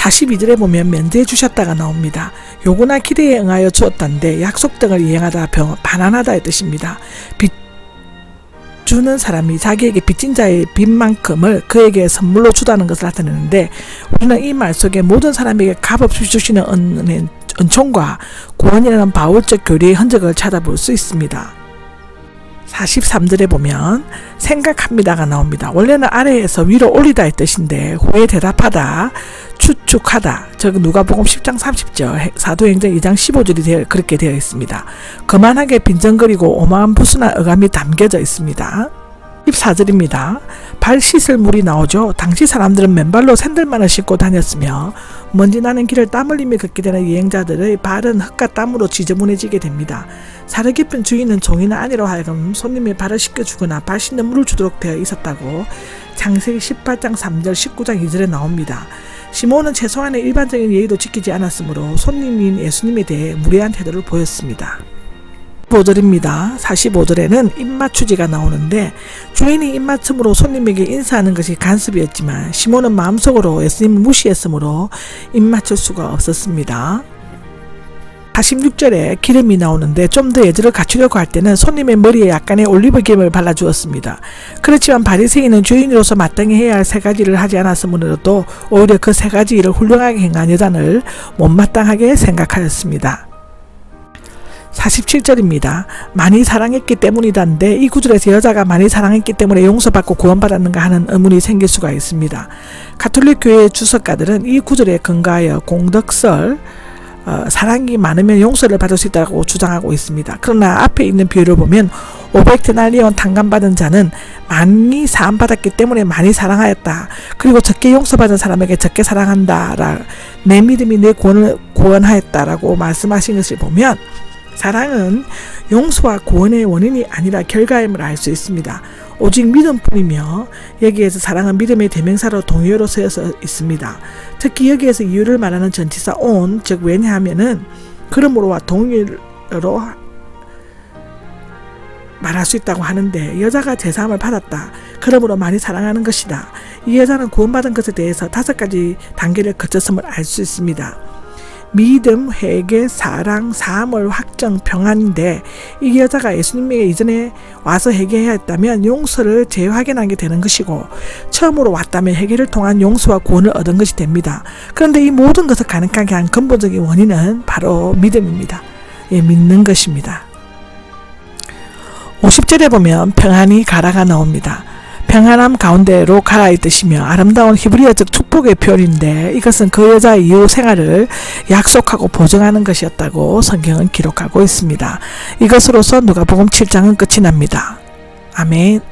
42절에 보면 면제해 주셨다가 나옵니다. 요구나 기대에 응하여 주었다는데 약속 등을 이행하다 병, 반환하다의 뜻입니다. 빚 주는 사람이 자기에게 빚진 자의 빚만큼을 그에게 선물로 주다는 것을 나타내는데 우리는 이 말 속에 모든 사람에게 값없이 주시는 은, 은총과 구원이라는 바울적 교리의 흔적을 찾아볼 수 있습니다. 43절에 보면 생각합니다가 나옵니다. 원래는 아래에서 위로 올리다의 뜻인데 후에 대답하다, 추측하다. 즉 누가복음 10장 30절, 사도행전 2장 15절이 되어, 그렇게 되어 있습니다. 거만하게 빈정거리고 오마한 부수나 어감이 담겨져 있습니다. 14절입니다. 발 씻을 물이 나오죠. 당시 사람들은 맨발로 샌들만을 신고 다녔으며 먼지 나는 길을 땀 흘리며 걷게 되는 여행자들의 발은 흙과 땀으로 지저분해지게 됩니다. 살을 깊은 주인은 종이나 아니로 하여금 손님의 발을 씻겨주거나 발 씻는 물을 주도록 되어 있었다고 창세기 18장 3절 19장 2절에 나옵니다. 시몬은 최소한의 일반적인 예의도 지키지 않았으므로 손님인 예수님에 대해 무례한 태도를 보였습니다. 45절입니다. 45절에는 입맞추지가 나오는데 주인이 입맞춤으로 손님에게 인사하는 것이 간섭이었지만 시몬은 마음속으로 예수님을 무시했으므로 입맞출 수가 없었습니다. 46절에 기름이 나오는데 좀 더 예절을 갖추려고 할 때는 손님의 머리에 약간의 올리브 기름을 발라주었습니다. 그렇지만 바리새인은 주인으로서 마땅히 해야 할 세 가지를 하지 않았으므로도 오히려 그 세 가지 일을 훌륭하게 행한 여자를 못마땅하게 생각하였습니다. 47절입니다. 많이 사랑했기 때문이다인데 이 구절에서 여자가 많이 사랑했기 때문에 용서받고 구원받았는가 하는 의문이 생길 수가 있습니다. 가톨릭 교회 주석가들은 이 구절에 근거하여 공덕설 어, 사랑이 많으면 용서를 받을 수 있다고 주장하고 있습니다. 그러나 앞에 있는 비유를 보면 500데날리온 탕감받은 자는 많이 사함받았기 때문에 많이 사랑하였다. 그리고 적게 용서받은 사람에게 적게 사랑한다. 라, 내 믿음이 내 구원을 구원하였다라고 말씀하신 것을 보면 사랑은 용서와 구원의 원인이 아니라 결과임을 알 수 있습니다. 오직 믿음뿐이며 여기에서 사랑은 믿음의 대명사로 동의어로 쓰여서 있습니다. 특히 여기에서 이유를 말하는 전치사 on 즉 왜냐하면은 그러므로와 동의어로 말할 수 있다고 하는데 여자가 제사함을 받았다. 그러므로 많이 사랑하는 것이다. 이 여자는 구원받은 것에 대해서 다섯 가지 단계를 거쳤음을 알 수 있습니다. 믿음, 회개, 사랑, 사함을 확정, 평안인데 이 여자가 예수님에게 이전에 와서 회개해야 했다면 용서를 재확인하게 되는 것이고 처음으로 왔다면 회개를 통한 용서와 구원을 얻은 것이 됩니다. 그런데 이 모든 것을 가능하게 한 근본적인 원인은 바로 믿음입니다. 예, 믿는 것입니다. 50절에 보면 평안이 가라가 나옵니다. 평안함 가운데로 뜻이며 아름다운 히브리어적 축복의 표현인데 이것은 그 여자의 이후 생활을 약속하고 보증하는 것이었다고 성경은 기록하고 있습니다. 이것으로서 누가복음 7장은 끝이 납니다. 아멘.